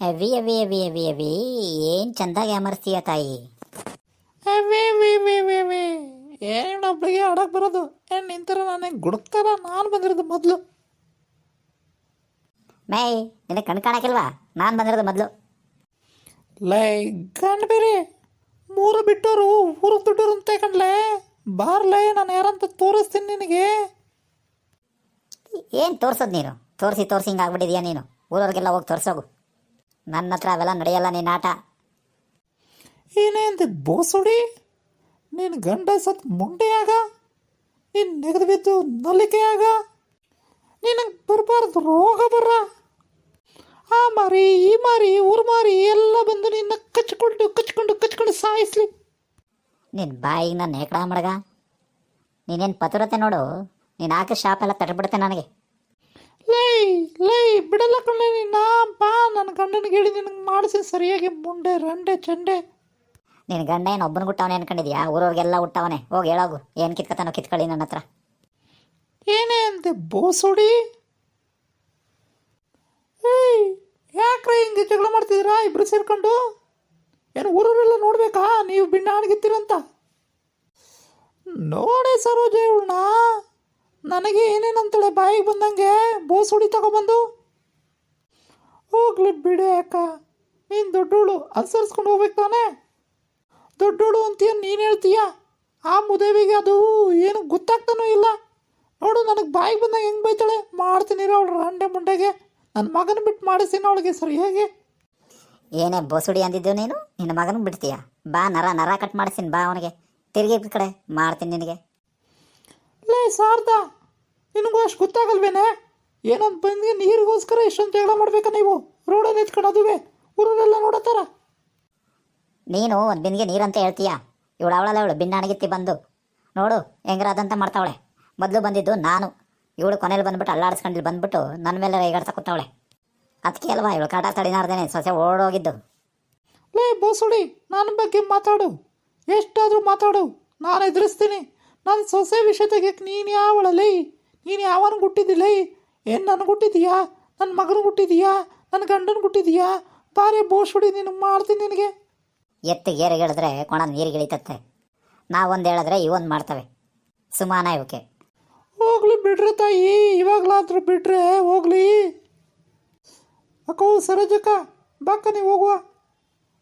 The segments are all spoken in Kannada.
ಅವಿ ಅವಿ ಅವಿ ಅವಿ ಅವಿ ಏನು ಚಂದಾಗಿ ಅಮರ್ಸ್ತೀಯ ತಾಯಿ? ಅವೇ ವೇ ವೇ ವೇ ವೇ ಏನು ಒಬ್ಬಳಿಗೆ ಆಡಕ್ಕೆ ಬರೋದು? ಏನು ನಿಂತರ ನನಗೆ ಗುಡುಕ್ತಾರ ನಾನು ಬಂದಿರೋದು ಮೊದಲು. ಮೇ ನಿನಗೆ ಕಣ್ ಕಾಣಕ್ಕಿಲ್ವಾ? ನಾನು ಬಂದಿರೋದು ಮೊದಲು. ಲೈ ಗಂಡ ಬೇರೆ ಮೂರು ಬಿಟ್ಟೋರು ಊರು ದುಡ್ಡೋರು ಅಂತ ಕಂಡ್ಲೆ ಬಾರ್ಲೇ ನಾನು ಯಾರಂತ ತೋರಿಸ್ತೀನಿ ನಿನಗೆ. ಏನು ತೋರ್ಸೋದು ನೀನು? ತೋರಿಸಿ ತೋರಿಸಿ ಹಿಂಗೆ ಆಗ್ಬಿಟ್ಟಿದ್ಯಾ ನೀನು? ಊರವ್ರಿಗೆಲ್ಲ ಹೋಗಿ ತೋರಿಸೋಗು. ನನ್ನ ಹತ್ರ ಅವೆಲ್ಲ ನಡೆಯಲ್ಲ ನೀನು ಆಟ. ಏನೇ ಅಂತೆ ಬೋಸುಡಿ? ನೀನು ಗಂಡ ಸತ್ ಮುಂಡೆಯಾಗ ನೀನು ನೆಗೆದು ಬಿದ್ದು ನಲಿಕೆಯಾಗ ನಿನಗೆ ಬರಬಾರ್ದು ರೋಗ ಬರ? ಆ ಮಾರಿ ಈ ಮಾರಿ ಊರು ಮಾರಿ ಎಲ್ಲ ಬಂದು ನಿನ್ನ ಕಚ್ಕೊಂಡು ಕಚ್ಕೊಂಡು ಕಚ್ಕೊಂಡು ಸಾಯಿಸ್ಲಿ. ನಿನ್ನ ಬಾಯಿಗೆ ನಾನು ನೇಕಡ ಮಡಗ. ನೀನೇನು ಪತುರತೆ ನೋಡು. ನೀನು ಹಾಕಿ ಶಾಪ್ ಎಲ್ಲ ತಟ್ಬಿಡುತ್ತೆ ನನಗೆ. ಲೈ ಲೈ ಬಿಡಲ್ಲ ಕಣ್ಣೆ ನಿನ್ನ ಬಾ ನನ್ನ ಗಂಡನಿಗೆ ಹೇಳಿ ನಿನಗೆ ಮಾಡಿಸಿ ಸರಿಯಾಗಿ ಮುಂಡೆ ರಂಡೆ ಚಂಡೆ. ನಿನ್ನ ಗಂಡ ಏನು ಒಬ್ಬನ ಹುಟ್ಟವನೇ ಅನ್ಕೊಂಡಿದ್ಯಾ? ಊರವ್ರಿಗೆಲ್ಲ ಹುಟ್ಟವನೇ. ಹೋಗಿ ಹೇಳೋಗು. ಏನು ಕಿತ್ಕತಾನು ಕಿತ್ಕೊಳ್ಳಿ ನನ್ನ ಹತ್ರ. ಏನೇ ಅಂತೆ ಬೋಸುಡಿ? ಏಯ್ ಯಾಕ್ರೆ ಹಿಂಗೆ ಜಗಳ ಮಾಡ್ತಿದ್ದೀರಾ? ಇಬ್ರು ಸೇರ್ಕೊಂಡು? ಏನು ಊರವರೆಲ್ಲ ನೋಡ್ಬೇಕಾ? ನೀವು ಬಿಣ್ಣ ಅಣಗಿತ್ತೀರಂತ ನೋಡೆ ಸರೋಜೇ ಇವಳನ್ನ. ನನಗೆ ಏನೇನಂತಳೆ ಬಾಯಿಗೆ ಬಂದಂಗೆ ಬೋಸುಡಿ ತಗೊಬಂದು? ಹೋಗ್ಲಿ ಬಿಡೆ ಅಕ್ಕ. ನೀನು ದೊಡ್ಡೋಳು ಅನುಸರಿಸ್ಕೊಂಡು ಹೋಗ್ಬೇಕು ತಾನೇ? ದೊಡ್ಡೋಳು ಅಂತೀಯ ನೀನು ಹೇಳ್ತೀಯ? ಆ ಮುದೇವಿಗೆ ಅದು ಏನು ಗೊತ್ತಾಗ್ತಾನೂ ಇಲ್ಲ. ನೋಡು, ನನಗೆ ಬಾಯಿಗೆ ಬಂದಾಗ ಹೆಂಗೆ ಬೈತಾಳೆ? ಮಾಡ್ತೀನಿ ಅವಳು ರಂಡೆ ಮುಂಡೆಗೆ. ನನ್ನ ಮಗನ ಬಿಟ್ಟು ಮಾಡಿಸ್ತೀನಿ ಅವಳಿಗೆ ಹೇಗೆ? ಏನೇ ಬೋಸುಡಿ ಅಂದಿದ್ದು ನೀನು? ನಿನ್ನ ಮಗನ ಬಿಡ್ತೀಯ? ಬಾ, ನರ ನರ ಕಟ್ ಮಾಡಿಸ್ತೀನಿ, ಬಾ ಅವನಿಗೆ. ತಿರುಗಿ ಕಡೆ, ಮಾಡ್ತೀನಿ ನಿನಗೆ. ಲೇ ಸಾರ್ದ ನಿನಗೂ ಅಷ್ಟು ಗೊತ್ತಾಗಲ್ವೇನೆ? ಏನೊಂದು ಬಂದಿಗೆ ನೀರಿಗೋಸ್ಕರ ಇಷ್ಟೊಂದು ಜಗಳ ಮಾಡ್ಬೇಕಾ ನೀವು? ರೋಡಲ್ಲಿ ಎತ್ಕೊಂಡು ಅದುವೆ ಊರಲ್ಲೆಲ್ಲ ನೋಡತ್ತಾರ? ನೀನು ಒಂದು ಬಿಂದಿಗೆ ನೀರಂತ ಹೇಳ್ತೀಯ? ಇವಳು ಅವಳಲ್ಲ ಅವಳು ಬಿನ್ನಾಣಗಿತ್ತಿ ಬಂದು. ನೋಡು ಹೆಂಗ್ರಾದಂತ ಮಾಡ್ತಾವಳೆ. ಮೊದಲು ಬಂದಿದ್ದು ನಾನು. ಇವಳು ಕೊನೆಯಲ್ಲಿ ಬಂದ್ಬಿಟ್ಟು ಅಲ್ಲಾಡಿಸ್ಕೊಂಡಿಲ್ಲಿ ಬಂದ್ಬಿಟ್ಟು ನನ್ನ ಮೇಲೆ ರೇಗಾಡ್ತಾ ಕೂತವಳೆ. ಅದಕ್ಕೆ ಅಲ್ವಾ ಇವಳು ಕಾಟ ತಡಿನಾರ್ದೇನೆ ಸೊಸೆ ಓಡೋಗಿದ್ದು. ಲೇ ಬೋಸುಡಿ ನನ್ನ ಬಗ್ಗೆ ಮಾತಾಡು. ಎಷ್ಟಾದರೂ ಮಾತಾಡು. ನಾನು ಎದುರಿಸ್ತೀನಿ. ನನ್ನ ಸೊಸೆ ವಿಷಯ ತೆಗಿಯಕ್ಕೆ ನೀನು ಯಾವಳಲೈ ನೀನು ಯಾವನ ಗುಟ್ಟಿದ್ದಿಲ್ಲ ಏನು ನನಗೆ ಗುಟ್ಟಿದೀಯಾ ನನ್ನ ಮಗನ ಗುಟ್ಟಿದೀಯಾ ನನ್ನ ಗಂಡನ ಗುಟ್ಟಿದೀಯಾ ಬಾರೆ ಬೋಸುಡಿ ನೀನು ಮಾಡ್ತೀನಿ ನಿನಗೆ. ಎತ್ತು ಏರಿಗೆ ಹೇಳಿದ್ರೆ ಕೊಣ ನೀರಿಗೆ ಇಳಿತತ್ತೆ ನಾವೊಂದು ಹೇಳಿದ್ರೆ ಇವೊಂದು ಮಾಡ್ತವೆ. ಸುಮಾನ ಇವಕ್ಕೆ. ಹೋಗ್ಲಿ ಬಿಡ್ರಿ ತಾಯಿ ಇವಾಗಲಾದ್ರೂ ಬಿಡ್ರೆ ಹೋಗ್ಲಿ. ಅಕ್ಕೋ ಸರೋಜಕ್ಕ ಬಾಕ್ಕ ನೀವು ಹೋಗುವ.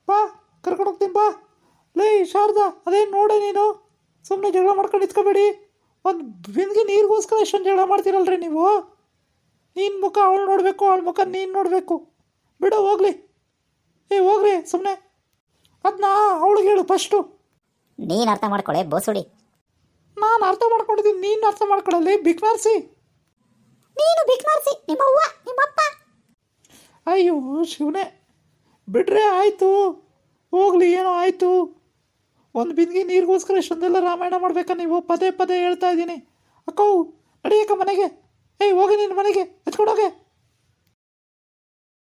ಬಾ ಕರ್ಕೊಂಡು ಹೋಗ್ತೀನಿ ಬಾ. ಲೇ ಶಾರದಾ ಅದೇನು ನೋಡ ನೀನು? ಸುಮ್ಮನೆ ಜಗಳ ಮಾಡ್ಕೊಂಡು ನಿಂತ್ಕೋಬೇಡಿ. ಒಂದು ಬಿಂದಿಗೆ ನೀರಿಗೋಸ್ಕರ ಎಷ್ಟೊಂದು ಜಗಳ ಮಾಡ್ತೀರಲ್ರಿ ನೀವು? ನೀನು ಮುಖ ಅವಳು ನೋಡಬೇಕು ಅವಳ ಮುಖ ನೀನು ನೋಡಬೇಕು. ಬಿಡು ಹೋಗ್ಲಿ. ಏ ಹೋಗ್ರಿ ಸುಮ್ಮನೆ ಅದನ್ನ ಅವಳಿಗೆ ಹೇಳು ಫಸ್ಟು ನೀನು ಅರ್ಥ ಮಾಡ್ಕೊಳ್ಳೆ ಬೋಸುಡಿ. ನಾನು ಅರ್ಥ ಮಾಡ್ಕೊಂಡಿದ್ದೀನಿ ನೀನು ಅರ್ಥ ಮಾಡ್ಕೊಳ್ಳಲ್ಲಿ ಬಿಕ್ನಾರ್ಸಿ ನೀನು ಬಿಕ್ ಮಾಡಿಸಿ ನಿಮ್ಮವ್ವ ನಿಮ್ಮಪ್ಪ. ಅಯ್ಯೋ ಶಿವನೇ. ಬಿಡ್ರೆ ಆಯಿತು. ಹೋಗ್ಲಿ ಏನೋ ಆಯಿತು. ಒಂದು ಬಿಂದಿಗೆ ನೀರಿಗೋಸ್ಕರ ಇಷ್ಟೊಂದೆಲ್ಲ ರಾಮಾಯಣ ಮಾಡ್ಬೇಕಾ ನೀವು? ಪದೇ ಪದೇ ಹೇಳ್ತಾ ಇದ್ದೀನಿ. ಅಕ್ಕವು ನಡಿಯಕ್ಕ ಮನೆಗೆ. ಏಯ್, ಹೋಗಿ ನಿನ್ನ ಮನೆಗೆ. ಎತ್ಕೊಂಡೋಗೆ